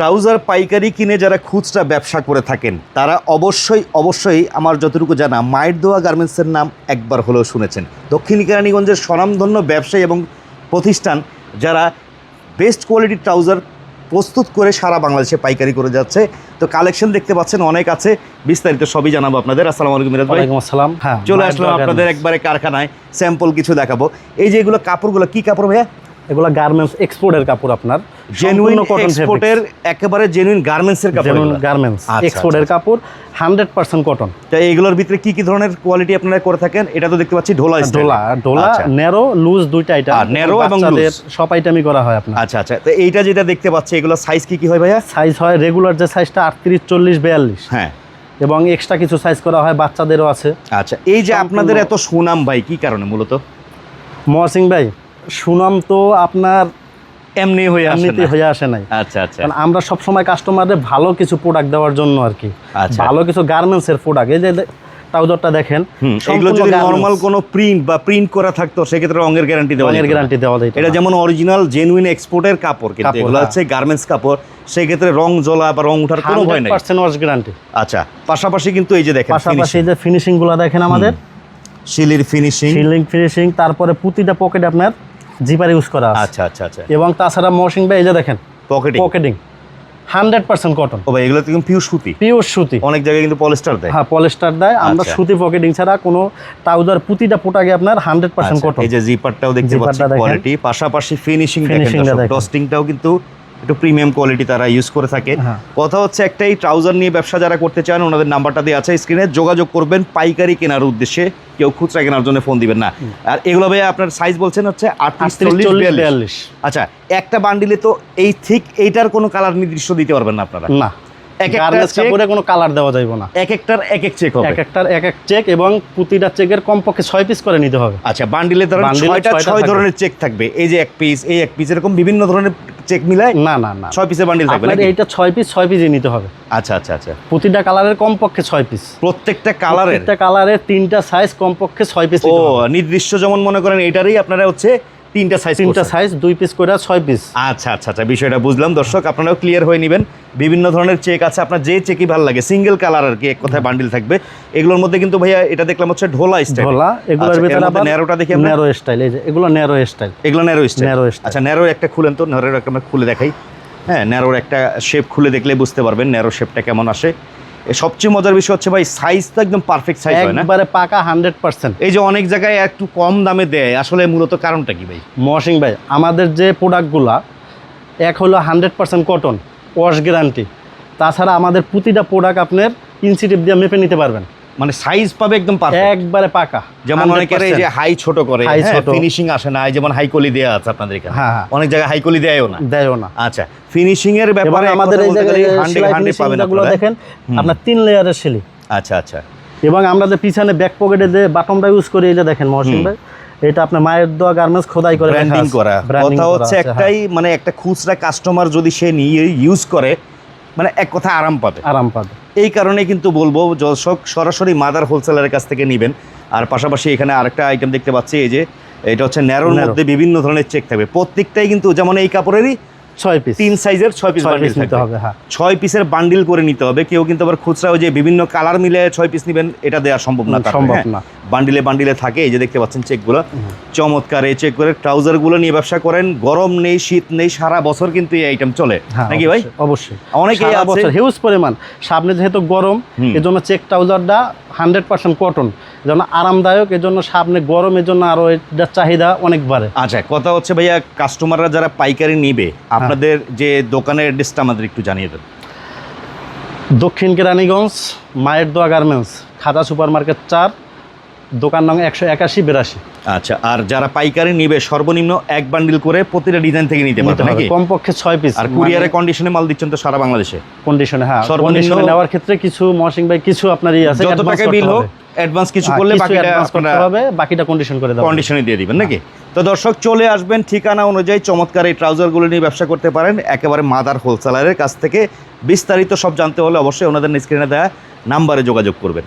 Trouser পাইকারি কিনে যারা খুচরা ব্যবসা করে থাকেন তারা অবশ্যই অবশ্যই আমার যতটুকু জানা মায়ের দোয়া গার্মেন্টসের নাম একবার হলেও শুনেছেন। দক্ষিণ কেরানীগঞ্জের স্বনামধন্য ব্যবসায়ী এবং প্রতিষ্ঠান যারা বেস্ট কোয়ালিটির ট্রাউজার প্রস্তুত করে সারা বাংলাদেশে পাইকারি করে যাচ্ছে। তো কালেকশন দেখতে পাচ্ছেন অনেক আছে বিস্তারিত সবই জানাব আপনাদের। আসসালামু আলাইকুম মিরাজ ভাই। আসসালাম। হ্যাঁ চলে আসলাম আপনাদের একবারে কারখানায় স্যাম্পল কিছু দেখাবো। এই যে এগুলো কাপড়গুলো কি কাপড় ভাইয়া? এগুলো গার্মেন্টস এক্সপোর্টের কাপড় আপনার। জেনুইন কটন এক্সপোর্টের একেবারে জেনুইন গার্মেন্টসের কাপড় জেনুইন গার্মেন্টস এক্সপোর্টের কাপড় হান্ড্রেড পার্সেন্ট কটন তা এইগুলোর ভিতরে কি কি ধরনের কোয়ালিটি আপনারা করে থাকেন? এটা তো দেখতে পাচ্ছি ঢোলা style। ডোলা ডোলা আচ্ছা। লুজ দুইটা আইটেম আর এবং সব আইটেমই করা হয় আপনার। আচ্ছা আচ্ছা। তো এইটা যেটা দেখতে পাচ্ছি এগুলো সাইজ কি কি হয় ভাইয়া? সাইজ হয় রেগুলার যে সাইজটা আটত্রিশ চল্লিশ বিয়াল্লিশ। হ্যাঁ। এবং এক্সট্রা কিছু সাইজ করা হয় বাচ্চাদেরও আছে। আচ্ছা এই যে আপনাদের এত সুনাম ভাই কি কারণে মূলত? মহাসিং ভাই সুনাম তো আপনার এমনি হয়ে এমনিতে হয়ে আসে নাই। আচ্ছা আচ্ছা। আমরা সবসময় কাস্টমারদের ভালো কিছু প্রোডাক্ট দেওয়ার জন্য আর কি। আচ্ছা। ভালো কিছু গার্মেন্টসের প্রোডাক্ট এই যে ট্রাউজারটা দেখেন এগুলো যদি নরমাল কোনো প্রিন্ট বা প্রিন্ট করা থাকতো সেক্ষেত্রে রঙের গ্যারান্টি দেওয়া রঙের গ্যারান্টি দেওয়া যায় এটা যেমন অরিজিনাল জেনুইন এক্সপোর্টের কাপড় কিন্তু এগুলো হ্যাঁ। হচ্ছে গার্মেন্টস কাপড়। সেক্ষেত্রে রং জ্বলা বা রং ওঠার কোনো ভয় নাই। পার্সেন্ট ওয়াশ গ্যারান্টি আচ্ছা পাশাপাশি কিন্তু এই যে দেখেন পাশাপাশি এই যে ফিনিশিংগুলো দেখেন আমাদের। শিলির ফিনিশিং সিলিং ফিনিশিং তারপরে প্রতিটা পকেট আপনার জিপার ইউজ করা আচ্ছা আচ্ছা আচ্ছা। এবং তাছাড়া মশিং বা এই যে দেখেন pocketing pocketing hundred percent cotton ও ভাই এগুলো কিন্তু পিওর সুতি। পিওর সুতি। অনেক জায়গায় কিন্তু পলিস্টার দেয়। হ্যাঁ পলিস্টার দেয়। আমরা আচ্ছা। সুতি পকেটিং ছাড়া কোনো ট্রাউজার প্রতিটা পোটাকে আপনার হান্ড্রেড পার্সেন্ট কটন এই যে জিপারটাও দেখতে পাচ্ছি কোয়ালিটি পাশাপাশি ফিনিশিং দেখেন। ডস্টিংটাও কিন্তু একটু প্রিমিয়াম কোয়ালিটি তারা ইউজ করে থাকে। হ্যাঁ। কথা হচ্ছে একটাই ট্রাউজার নিয়ে ব্যবসা যারা করতে চান ওনাদের নাম্বারটা দিয়ে আছে স্ক্রিনে যোগাযোগ করবেন পাইকারি কেনার উদ্দেশ্যে। কেউ খুচরা কেনার জন্য ফোন দিবেন না। আর এগুলো ভাই আপনার সাইজ বলছেন হচ্ছে আটত্রিশ আচ্ছা একটা বান্ডিলে তো এই ঠিক এইটার কোনো কালার নির্দিষ্ট দিতে পারবেন না আপনারা? না। এক একটা কোনো কালার দেওয়া যাবে না। এক একটার এক এক চেক হবে। এক একটার এক এক চেক এবং প্রতিটা চেকের কমপক্ষে ছয় পিস করে নিতে হবে। আচ্ছা বান্ডিলে ধরেন ছয়টা ছয়টা ছয় ধরনের চেক থাকবে। এই যে এক পিস এই এক পিস এরকম বিভিন্ন ধরনের চেক মিলায় না না না। ছয় পিসের বান্ডিল থাকবে নাকি? এটা ছয় পিস ছয় পিসই নিতে হবে। আচ্ছা আচ্ছা আচ্ছা। প্রতিটা কালারের কমপক্ষে ছয় পিস প্রত্যেকটা কালারের প্রত্যেকটা কালারের তিনটা সাইজ কমপক্ষে ছয় পিস ও নির্দিষ্ট যেমন মনে করেন এটারই আপনারা হচ্ছে তিনটা সাইজ তিনটা সাইজ দুই পিস করে ছয় পিস আচ্ছা আচ্ছা আচ্ছা বিষয়টা বুঝলাম। দর্শক আপনারাও ক্লিয়ার হয়ে নেবেন। বিভিন্ন ধরনের চেক আছে। আপনার যে চেকই ভালো লাগে সিঙ্গেল কালার আর কি এক কথায় বান্ডিল থাকবে। এগুলোর মধ্যে কিন্তু ভাইয়া এটা দেখলাম হচ্ছে ঢোলা স্টাইল ঢোলা এগুলোর ভিতরে আবার ন্যারোটা দেখি আমরা। ন্যারো স্টাইল এই যে এগুলো ন্যারো স্টাইল এগুলো ন্যারো স্টাইল Narrow style। আচ্ছা ন্যারো একটা খুলেন তো ন্যারোর একটা আমরা খুলে দেখাই। হ্যাঁ ন্যারোর একটা শেপ খুলে দেখলে বুঝতে পারবেন ন্যারো শেপটা কেমন আসে। সবচেয়ে মজার বিষয় হচ্ছে ভাই সাইজ তো একদম পারফেক্ট সাইজ হয় না? একবারে পাকা হান্ড্রেড পার্সেন্ট এই যে অনেক জায়গায় একটু কম দামে দেয় আসলে মূলত কারণটা কি ভাই? মশিং ভাই আমাদের যে প্রোডাক্টগুলো এক হলো hundred percent cotton wash guarantee তাছাড়া আমাদের প্রতিটা প্রোডাক্ট আপনার ইনসিটিভ দিয়ে মেপে নিতে পারবেন। মানে সাইজ পাবে একদম একবারে পাকা। যেমন অনেকের এই যে হাই ছোট করে ফিনিশিং আসে না যেমন হাইকলি দেয়া আছে আপনাদের এখানে। হ্যাঁ, হ্যাঁ। অনেক জায়গায় হাইকলি দেয়ও না। দেয়ও না। আচ্ছা ফিনিশিং এর ব্যাপারে আমাদের এই জায়গায় হান্ড্রেড হান্ড্রেড পাবেন আপনারা। দেখেন আপনার তিন লেয়ারের সিলি আচ্ছা আচ্ছা। এবং আমরা যে পিছনে ব্যাক পকেটে যে বাটনটা ইউজ করি এই যে দেখেন মহসিন ভাই এটা আপনার মায়ের দোয়া গার্মেন্টস খোদাই করে ব্র্যান্ডিং করা। কথা হচ্ছে একটাই মানে একটা খুচরা কাস্টমার যদি সে নিয়ে ইউজ করে মানে এক কথা আরাম পাবে। হ্যাঁ, আরাম পাবে। এই কারণে কিন্তু বলব দর্শক সরাসরি মাদার হোলসেলারের কাছ থেকে নেবেন আর পাশাপাশি এখানে আরেকটা আইটেম দেখতে পাচ্ছি এই যে এটা হচ্ছে ন্যারোর। মধ্যে বিভিন্ন ধরনের চেক থাকবে প্রত্যেকটাই কিন্তু যেমন এই কাপড়েরই ছয় পিস তিন সাইজের ছয় পিস বান্ডিল পিস নিতে হবে হ্যাঁ। ছয় পিসের বান্ডিল করে নিতে হবে। কেউ কিন্তু আবার খুচরা যে বিভিন্ন কালার মিলে ছয় পিস নেবেন এটা দেওয়া সম্ভব না সম্ভব হ্যাঁ। না। বান্ডিলে বান্ডিলে থাকে এই যে দেখতে পাচ্ছেন চেকগুলো চমৎকার এই চেক করে ট্রাউজারগুলো নিয়ে ব্যবসা করেন। গরম নেই শীত নেই সারা বছর কিন্তু এই আইটেম চলে। হ্যাঁ, নাকি ভাই? অবশ্যই, অনেকেই বছর হিউজ পরিমাণ। সামনে যেহেতু গরম। এজন্য চেক ট্রাউজারটা হান্ড্রেড পার্সেন্ট কটন যেন আরামদায়ক এজন্য সামনে গরম জন্য আরও এটার চাহিদা অনেক বাড়ে আচ্ছা কথা হচ্ছে ভাইয়া কাস্টমাররা যারা পাইকারি নিবে হ্যাঁ। আপনাদের যে দোকানের অ্যাড্রেসটা আমাদের একটু জানিয়ে দেন দক্ষিণ কেরানীগঞ্জ মায়ের দোয়া গার্মেন্টস খাতা সুপার মার্কেট চার দোকান নং একশো একাশি বিরাশি। আচ্ছা আর যারা পাইকারি নিবে সর্বনিম্ন এক বান্ডিল করে প্রতিটা ডিজাইন থেকে নিতে পারবে নাকি? কমপক্ষে ছয় পিস আর কুরিয়ারে কন্ডিশনে মাল দিচ্ছেন তো সারা বাংলাদেশে? কন্ডিশনে হ্যাঁ। সর্বনিম্ন- নেওয়ার ক্ষেত্রে কিছু মশিং ভাই কিছু আপনার ই আছে যত টাকা বিল হোক অ্যাডভান্স কিছু হ্যাঁ, করলে বাকিটা আপনারা বাকিটা কন্ডিশন করে দেবো কন্ডিশনে দিয়ে দিবেন নাকি? তো দর্শক চলে আসবেন ঠিকানা অনুযায়ী চমৎকার এই ট্রাউজারগুলো নিয়ে ব্যবসা করতে পারেন একেবারে মাদার হোলসেলারের কাছ থেকে। বিস্তারিত সব জানতে হলে অবশ্যই ওনাদের স্ক্রিনে দেওয়া নাম্বারে যোগাযোগ করবেন।